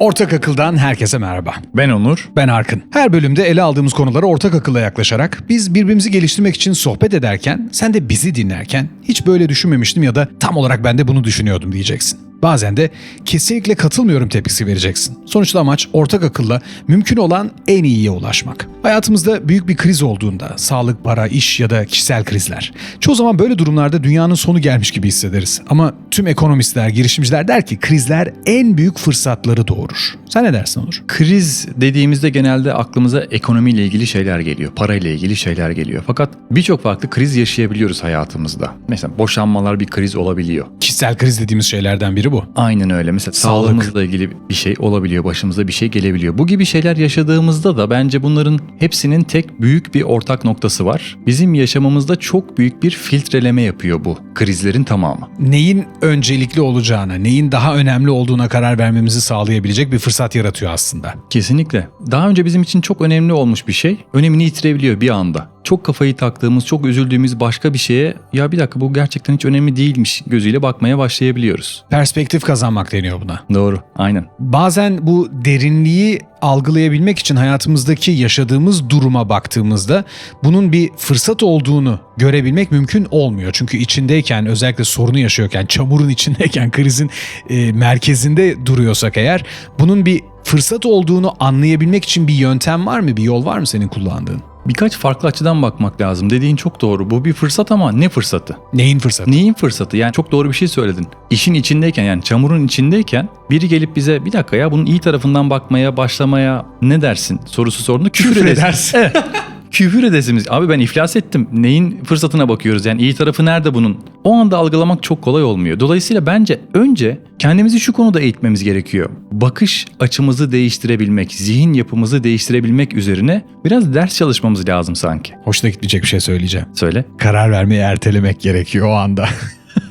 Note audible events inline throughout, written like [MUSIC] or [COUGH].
Ortak Akıl'dan herkese merhaba. Ben Onur. Ben Arkın. Her bölümde ele aldığımız konulara ortak akılla yaklaşarak biz birbirimizi geliştirmek için sohbet ederken sen de bizi dinlerken hiç böyle düşünmemiştim ya da tam olarak ben de bunu düşünüyordum diyeceksin. Bazen de kesinlikle katılmıyorum tepkisi vereceksin. Sonuçta amaç ortak akılla mümkün olan en iyiye ulaşmak. Hayatımızda büyük bir kriz olduğunda, sağlık, para, iş ya da kişisel krizler. Çoğu zaman böyle durumlarda dünyanın sonu gelmiş gibi hissederiz. Ama tüm ekonomistler, girişimciler der ki krizler en büyük fırsatları doğurur. Sen ne dersin Onur? Kriz dediğimizde genelde aklımıza ekonomiyle ilgili şeyler geliyor, parayla ilgili şeyler geliyor. Fakat birçok farklı kriz yaşayabiliyoruz hayatımızda. Mesela boşanmalar bir kriz olabiliyor. Kişisel kriz dediğimiz şeylerden biri bu. Aynen öyle. Mesela Sağlık. sağlığımızla ilgili bir şey olabiliyor, başımıza bir şey gelebiliyor. Bu gibi şeyler yaşadığımızda da bence bunların hepsinin tek büyük bir ortak noktası var. Bizim yaşamımızda çok büyük bir filtreleme yapıyor bu krizlerin tamamı. Neyin öncelikli olacağına, neyin daha önemli olduğuna karar vermemizi sağlayabilecek bir fırsat yaratıyor aslında. Kesinlikle. Daha önce bizim için çok önemli olmuş bir şey önemini yitirebiliyor bir anda. Çok kafayı taktığımız, çok üzüldüğümüz başka bir şeye ya bir dakika bu gerçekten hiç önemli değilmiş gözüyle bakmaya başlayabiliyoruz. Perspektif kazanmak deniyor buna. Doğru, aynen. Bazen bu derinliği algılayabilmek için hayatımızdaki yaşadığımız duruma baktığımızda bunun bir fırsat olduğunu görebilmek mümkün olmuyor. Çünkü içindeyken özellikle sorunu yaşıyorken, çamurun içindeyken, [LAUGHS] krizin e, merkezinde duruyorsak eğer bunun bir fırsat olduğunu anlayabilmek için bir yöntem var mı? Bir yol var mı senin kullandığın? Birkaç farklı açıdan bakmak lazım. Dediğin çok doğru. Bu bir fırsat ama ne fırsatı? Neyin fırsatı? Neyin fırsatı? Yani çok doğru bir şey söyledin. İşin içindeyken yani çamurun içindeyken biri gelip bize bir dakika ya bunun iyi tarafından bakmaya başlamaya ne dersin sorusu sorduğunda küfür, Küfür edersin. edersin. Evet. [LAUGHS] küfür edesimiz. Abi ben iflas ettim. Neyin fırsatına bakıyoruz? Yani iyi tarafı nerede bunun? O anda algılamak çok kolay olmuyor. Dolayısıyla bence önce kendimizi şu konuda eğitmemiz gerekiyor. Bakış açımızı değiştirebilmek, zihin yapımızı değiştirebilmek üzerine biraz ders çalışmamız lazım sanki. Hoşuna gitmeyecek bir şey söyleyeceğim. Söyle. Karar vermeyi ertelemek gerekiyor o anda.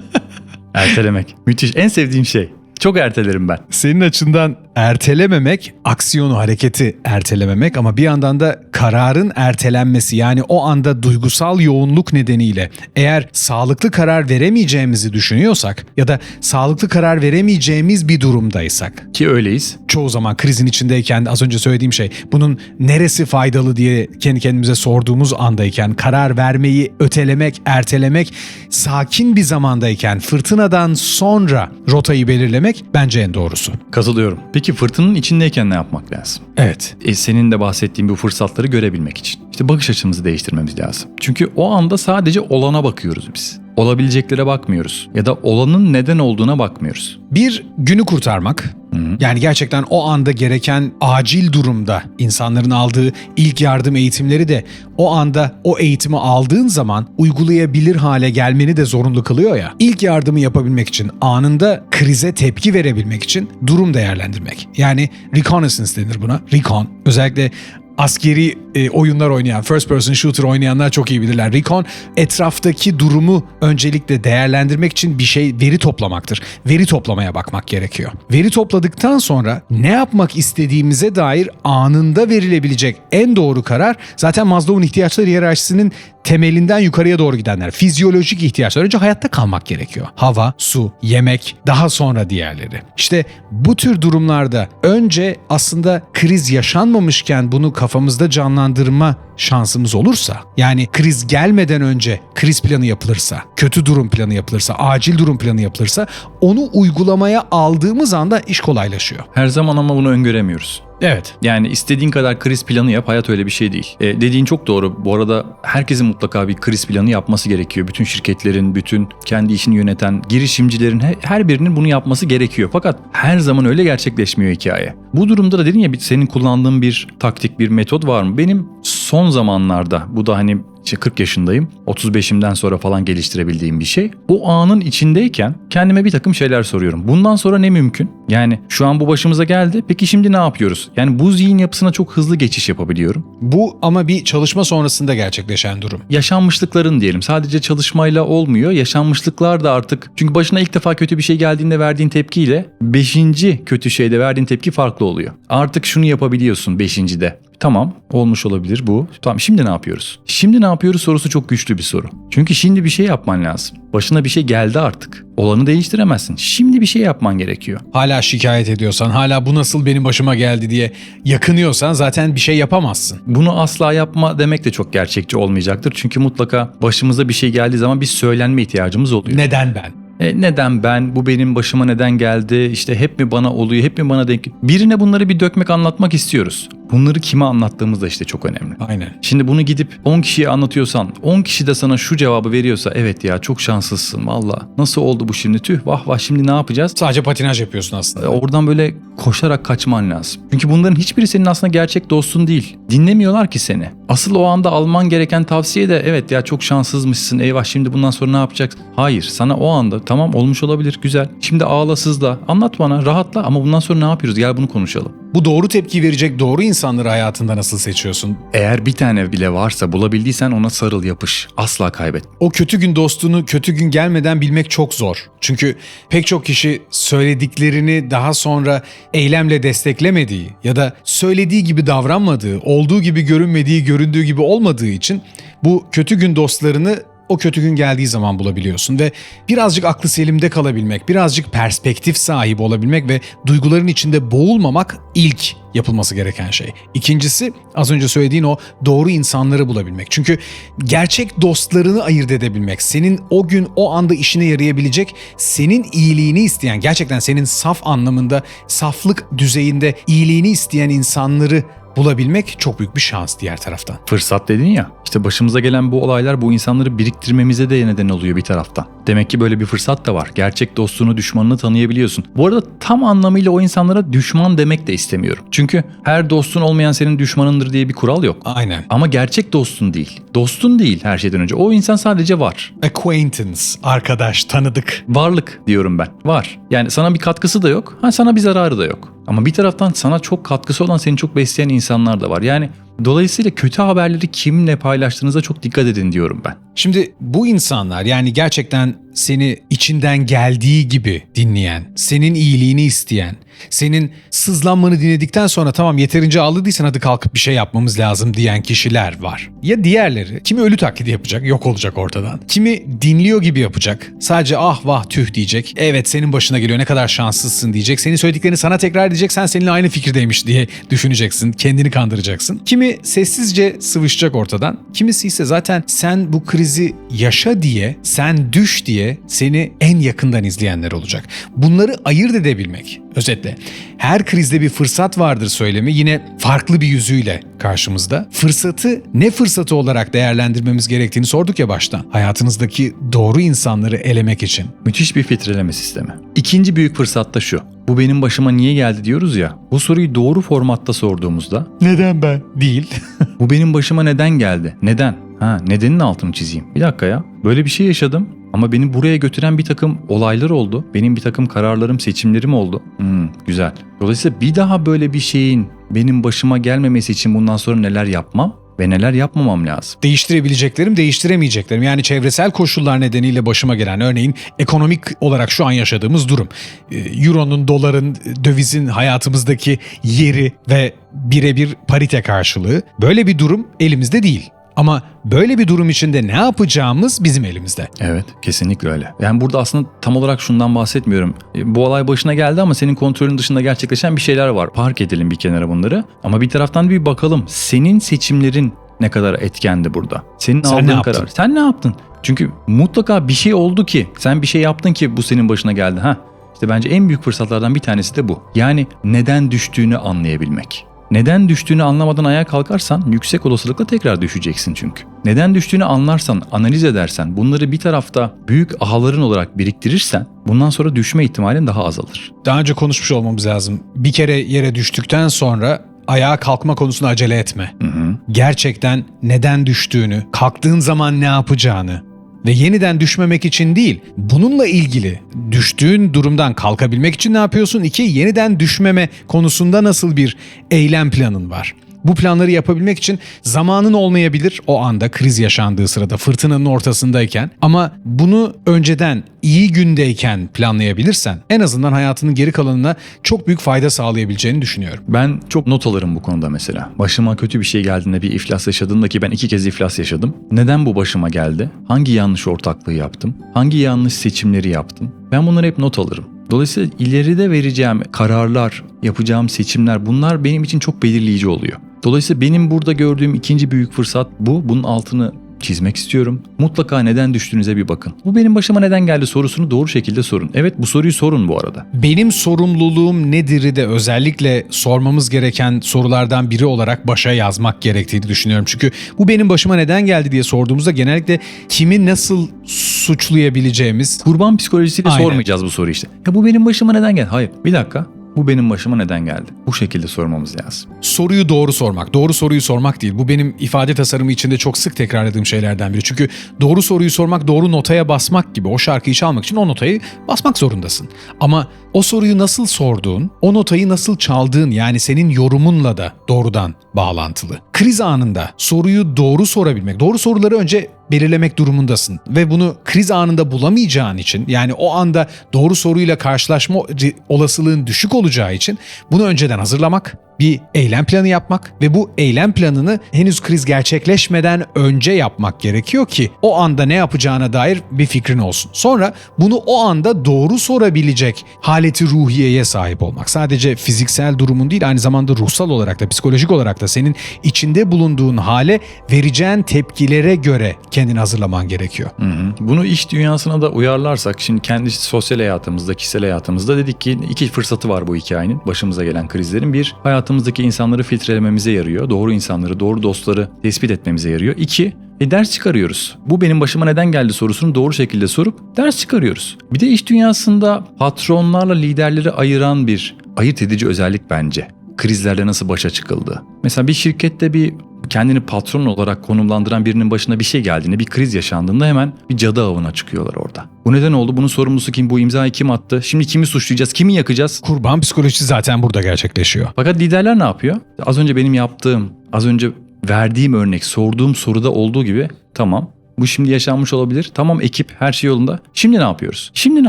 [LAUGHS] Ertelemek. Müthiş. En sevdiğim şey. Çok ertelerim ben. Senin açından ertelememek, aksiyonu, hareketi ertelememek ama bir yandan da kararın ertelenmesi yani o anda duygusal yoğunluk nedeniyle eğer sağlıklı karar veremeyeceğimizi düşünüyorsak ya da sağlıklı karar veremeyeceğimiz bir durumdaysak Ki öyleyiz. çoğu zaman krizin içindeyken az önce söylediğim şey bunun neresi faydalı diye kendi kendimize sorduğumuz andayken karar vermeyi ötelemek, ertelemek, sakin bir zamandayken fırtınadan sonra rotayı belirlemek bence en doğrusu. Katılıyorum. Peki fırtınanın içindeyken ne yapmak lazım? Evet. E, senin de bahsettiğin bu fırsatları görebilmek için. İşte bakış açımızı değiştirmemiz lazım. Çünkü o anda sadece olana bakıyoruz biz. Olabileceklere bakmıyoruz. Ya da olanın neden olduğuna bakmıyoruz. Bir günü kurtarmak. Yani gerçekten o anda gereken acil durumda insanların aldığı ilk yardım eğitimleri de o anda o eğitimi aldığın zaman uygulayabilir hale gelmeni de zorunlu kılıyor ya. İlk yardımı yapabilmek için anında krize tepki verebilmek için durum değerlendirmek. Yani reconnaissance denir buna. Recon. Özellikle askeri e, oyunlar oynayan, first person shooter oynayanlar çok iyi bilirler. Recon etraftaki durumu öncelikle değerlendirmek için bir şey veri toplamaktır. Veri toplamaya bakmak gerekiyor. Veri topladıktan sonra ne yapmak istediğimize dair anında verilebilecek en doğru karar zaten Maslow'un ihtiyaçlar hiyerarşisinin temelinden yukarıya doğru gidenler. Fizyolojik ihtiyaçlar. Önce hayatta kalmak gerekiyor. Hava, su, yemek, daha sonra diğerleri. İşte bu tür durumlarda önce aslında kriz yaşanmamışken bunu kafamızda canlandırma şansımız olursa, yani kriz gelmeden önce kriz planı yapılırsa, kötü durum planı yapılırsa, acil durum planı yapılırsa onu uygulamaya aldığımız anda iş kolaylaşıyor. Her zaman ama bunu öngöremiyoruz. Evet. Yani istediğin kadar kriz planı yap hayat öyle bir şey değil. E, dediğin çok doğru. Bu arada herkesin mutlaka bir kriz planı yapması gerekiyor. Bütün şirketlerin, bütün kendi işini yöneten girişimcilerin he- her birinin bunu yapması gerekiyor. Fakat her zaman öyle gerçekleşmiyor hikaye. Bu durumda da dedin ya senin kullandığın bir taktik, bir metot var mı? Benim son zamanlarda bu da hani işte 40 yaşındayım. 35'imden sonra falan geliştirebildiğim bir şey. O anın içindeyken kendime bir takım şeyler soruyorum. Bundan sonra ne mümkün? Yani şu an bu başımıza geldi. Peki şimdi ne yapıyoruz? Yani bu zihin yapısına çok hızlı geçiş yapabiliyorum. Bu ama bir çalışma sonrasında gerçekleşen durum. Yaşanmışlıkların diyelim. Sadece çalışmayla olmuyor. Yaşanmışlıklar da artık. Çünkü başına ilk defa kötü bir şey geldiğinde verdiğin tepkiyle beşinci kötü şeyde verdiğin tepki farklı oluyor. Artık şunu yapabiliyorsun beşincide. Tamam olmuş olabilir bu. Tamam şimdi ne yapıyoruz? Şimdi ne yapıyoruz sorusu çok güçlü bir soru. Çünkü şimdi bir şey yapman lazım. Başına bir şey geldi artık. Olanı değiştiremezsin. Şimdi bir şey yapman gerekiyor. Hala şikayet ediyorsan, hala bu nasıl benim başıma geldi diye yakınıyorsan zaten bir şey yapamazsın. Bunu asla yapma demek de çok gerçekçi olmayacaktır. Çünkü mutlaka başımıza bir şey geldiği zaman bir söylenme ihtiyacımız oluyor. Neden ben? E, neden ben? Bu benim başıma neden geldi? İşte hep mi bana oluyor? Hep mi bana denk? Birine bunları bir dökmek, anlatmak istiyoruz. Bunları kime anlattığımız da işte çok önemli. Aynen. Şimdi bunu gidip 10 kişiye anlatıyorsan 10 kişi de sana şu cevabı veriyorsa evet ya çok şanslısın valla. Nasıl oldu bu şimdi tüh vah vah şimdi ne yapacağız? Sadece patinaj yapıyorsun E, aslında. Oradan böyle koşarak kaçman lazım. Çünkü bunların hiçbiri senin aslında gerçek dostun değil. Dinlemiyorlar ki seni. Asıl o anda alman gereken tavsiye de evet ya çok şanssızmışsın eyvah şimdi bundan sonra ne yapacaksın? Hayır sana o anda tamam olmuş olabilir güzel. Şimdi ağla sızla anlat bana rahatla ama bundan sonra ne yapıyoruz gel bunu konuşalım. Bu doğru tepki verecek doğru insanları hayatında nasıl seçiyorsun? Eğer bir tane bile varsa bulabildiysen ona sarıl yapış. Asla kaybetme. O kötü gün dostunu kötü gün gelmeden bilmek çok zor. Çünkü pek çok kişi söylediklerini daha sonra eylemle desteklemediği ya da söylediği gibi davranmadığı, olduğu gibi görünmediği, göründüğü gibi olmadığı için bu kötü gün dostlarını o kötü gün geldiği zaman bulabiliyorsun ve birazcık aklı selimde kalabilmek, birazcık perspektif sahibi olabilmek ve duyguların içinde boğulmamak ilk yapılması gereken şey. İkincisi az önce söylediğin o doğru insanları bulabilmek. Çünkü gerçek dostlarını ayırt edebilmek, senin o gün o anda işine yarayabilecek, senin iyiliğini isteyen, gerçekten senin saf anlamında, saflık düzeyinde iyiliğini isteyen insanları bulabilmek çok büyük bir şans diğer taraftan. Fırsat dedin ya. İşte başımıza gelen bu olaylar bu insanları biriktirmemize de neden oluyor bir taraftan. Demek ki böyle bir fırsat da var. Gerçek dostunu, düşmanını tanıyabiliyorsun. Bu arada tam anlamıyla o insanlara düşman demek de istemiyorum. Çünkü her dostun olmayan senin düşmanındır diye bir kural yok. Aynen. Ama gerçek dostun değil. Dostun değil her şeyden önce. O insan sadece var. Acquaintance, arkadaş, tanıdık. Varlık diyorum ben. Var. Yani sana bir katkısı da yok. Ha sana bir zararı da yok. Ama bir taraftan sana çok katkısı olan seni çok besleyen insanlar da var. Yani dolayısıyla kötü haberleri kimle paylaştığınıza çok dikkat edin diyorum ben. Şimdi bu insanlar yani gerçekten seni içinden geldiği gibi dinleyen, senin iyiliğini isteyen, senin sızlanmanı dinledikten sonra tamam yeterince ağladıysan hadi kalkıp bir şey yapmamız lazım diyen kişiler var. Ya diğerleri kimi ölü taklidi yapacak, yok olacak ortadan. Kimi dinliyor gibi yapacak. Sadece ah vah tüh diyecek. Evet senin başına geliyor ne kadar şanslısın diyecek. Senin söylediklerini sana tekrar edecek sen seninle aynı fikirdeymiş diye düşüneceksin. Kendini kandıracaksın. Kimi sessizce sıvışacak ortadan. Kimisi ise zaten sen bu krizi yaşa diye, sen düş diye seni en yakından izleyenler olacak. Bunları ayırt edebilmek. Özetle her krizde bir fırsat vardır söylemi yine farklı bir yüzüyle karşımızda. Fırsatı ne fırsatı olarak değerlendirmemiz gerektiğini sorduk ya baştan. Hayatınızdaki doğru insanları elemek için. Müthiş bir filtreleme sistemi. İkinci büyük fırsat da şu. Bu benim başıma niye geldi diyoruz ya. Bu soruyu doğru formatta sorduğumuzda Neden ben? Değil. [LAUGHS] bu benim başıma neden geldi? Neden? Ha nedenin altını çizeyim. Bir dakika ya. Böyle bir şey yaşadım ama beni buraya götüren bir takım olaylar oldu. Benim bir takım kararlarım, seçimlerim oldu. Hmm, güzel. Dolayısıyla bir daha böyle bir şeyin benim başıma gelmemesi için bundan sonra neler yapmam ve neler yapmamam lazım. değiştirebileceklerim, değiştiremeyeceklerim. Yani çevresel koşullar nedeniyle başıma gelen örneğin ekonomik olarak şu an yaşadığımız durum. Ee, Euro'nun, doların, dövizin hayatımızdaki yeri ve birebir parite karşılığı. Böyle bir durum elimizde değil. Ama böyle bir durum içinde ne yapacağımız bizim elimizde. Evet, kesinlikle öyle. Yani burada aslında tam olarak şundan bahsetmiyorum. E, Bu olay başına geldi ama senin kontrolün dışında gerçekleşen bir şeyler var. Park edelim bir kenara bunları. Ama bir taraftan bir bakalım. Senin seçimlerin ne kadar etkendi burada? Senin Sen aldığın karar. Sen ne yaptın? Çünkü mutlaka bir şey oldu ki, sen bir şey yaptın ki bu senin başına geldi. Ha, işte bence en büyük fırsatlardan bir tanesi de bu. Yani neden düştüğünü anlayabilmek. Neden düştüğünü anlamadan ayağa kalkarsan yüksek olasılıkla tekrar düşeceksin çünkü. Neden düştüğünü anlarsan, analiz edersen, bunları bir tarafta büyük ahaların olarak biriktirirsen bundan sonra düşme ihtimalin daha azalır. Daha önce konuşmuş olmamız lazım. Bir kere yere düştükten sonra ayağa kalkma konusunda acele etme. Hı hı. gerçekten neden düştüğünü, kalktığın zaman ne yapacağını ve yeniden düşmemek için değil, bununla ilgili düştüğün durumdan kalkabilmek için ne yapıyorsun? İki, yeniden düşmeme konusunda nasıl bir eylem planın var? Bu planları yapabilmek için zamanın olmayabilir o anda kriz yaşandığı sırada fırtınanın ortasındayken ama bunu önceden iyi gündeyken planlayabilirsen en azından hayatının geri kalanına çok büyük fayda sağlayabileceğini düşünüyorum. Ben çok not alırım bu konuda mesela. Başıma kötü bir şey geldiğinde bir iflas yaşadığımda ki ben iki kez iflas yaşadım. Neden bu başıma geldi? Hangi yanlış ortaklığı yaptım? Hangi yanlış seçimleri yaptım? Ben bunları hep not alırım. Dolayısıyla ileride vereceğim kararlar, yapacağım seçimler bunlar benim için çok belirleyici oluyor. Dolayısıyla benim burada gördüğüm ikinci büyük fırsat bu. Bunun altını çizmek istiyorum. Mutlaka neden düştüğünüze bir bakın. Bu benim başıma neden geldi sorusunu doğru şekilde sorun. Evet bu soruyu sorun bu arada. Benim sorumluluğum nedir'i de özellikle sormamız gereken sorulardan biri olarak başa yazmak gerektiğini düşünüyorum. Çünkü bu benim başıma neden geldi diye sorduğumuzda genellikle kimi nasıl suçlayabileceğimiz Kurban psikolojisiyle Aynen. sormayacağız bu soruyu işte. Ya bu benim başıma neden geldi? Hayır bir dakika. Bu benim başıma neden geldi? Bu şekilde sormamız lazım. soruyu doğru sormak. Doğru soruyu sormak değil. Bu benim ifade tasarımı içinde çok sık tekrarladığım şeylerden biri. Çünkü doğru soruyu sormak doğru notaya basmak gibi. O şarkıyı çalmak için o notayı basmak zorundasın. Ama o soruyu nasıl sorduğun, o notayı nasıl çaldığın yani senin yorumunla da doğrudan bağlantılı. Kriz anında soruyu doğru sorabilmek, doğru soruları önce belirlemek durumundasın ve bunu kriz anında bulamayacağın için yani o anda doğru soruyla karşılaşma olasılığın düşük olacağı için bunu önceden hazırlamak, bir eylem planı yapmak ve bu eylem planını henüz kriz gerçekleşmeden önce yapmak gerekiyor ki o anda ne yapacağına dair bir fikrin olsun. Sonra bunu o anda doğru sorabilecek haleti ruhiyeye sahip olmak. Sadece fiziksel durumun değil aynı zamanda ruhsal olarak da psikolojik olarak da senin içinde bulunduğun hale vereceğin tepkilere göre kendini hazırlaman gerekiyor. Hı hı. Bunu iş dünyasına da uyarlarsak şimdi kendi sosyal hayatımızda, kişisel hayatımızda dedik ki iki fırsatı var bu hikayenin. Başımıza gelen krizlerin. Bir, hayatımızdaki insanları filtrelememize yarıyor. Doğru insanları, doğru dostları tespit etmemize yarıyor. İki, e ders çıkarıyoruz. Bu benim başıma neden geldi sorusunu doğru şekilde sorup ders çıkarıyoruz. Bir de iş dünyasında patronlarla liderleri ayıran bir ayırt edici özellik bence. Krizlerle nasıl başa çıkıldı. Mesela bir şirkette bir kendini patron olarak konumlandıran birinin başına bir şey geldiğinde, bir kriz yaşandığında hemen bir cadı avına çıkıyorlar orada. Bu neden oldu? Bunun sorumlusu kim? Bu imzayı kim attı? Şimdi kimi suçlayacağız? Kimi yakacağız? Kurban psikolojisi zaten burada gerçekleşiyor. Fakat liderler ne yapıyor? Az önce benim yaptığım, az önce verdiğim örnek, sorduğum soruda olduğu gibi tamam bu şimdi yaşanmış olabilir. Tamam ekip her şey yolunda. Şimdi ne yapıyoruz? Şimdi ne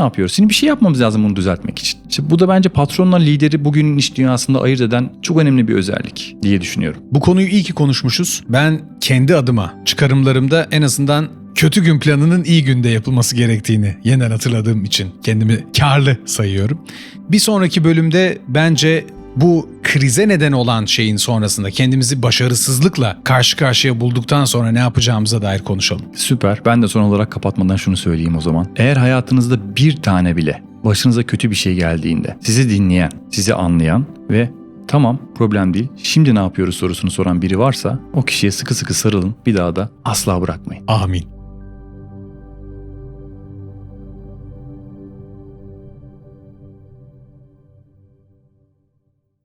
yapıyoruz? Şimdi bir şey yapmamız lazım bunu düzeltmek için. İşte bu da bence patronla lideri bugünün iş dünyasında ayırt eden çok önemli bir özellik diye düşünüyorum. Bu konuyu iyi ki konuşmuşuz. Ben kendi adıma çıkarımlarımda en azından kötü gün planının iyi günde yapılması gerektiğini yeniden hatırladığım için kendimi karlı sayıyorum. Bir sonraki bölümde bence bu krize neden olan şeyin sonrasında kendimizi başarısızlıkla karşı karşıya bulduktan sonra ne yapacağımıza dair konuşalım. Süper. Ben de son olarak kapatmadan şunu söyleyeyim o zaman. Eğer hayatınızda bir tane bile başınıza kötü bir şey geldiğinde sizi dinleyen, sizi anlayan ve tamam problem değil şimdi ne yapıyoruz sorusunu soran biri varsa o kişiye sıkı sıkı sarılın bir daha da asla bırakmayın. Amin.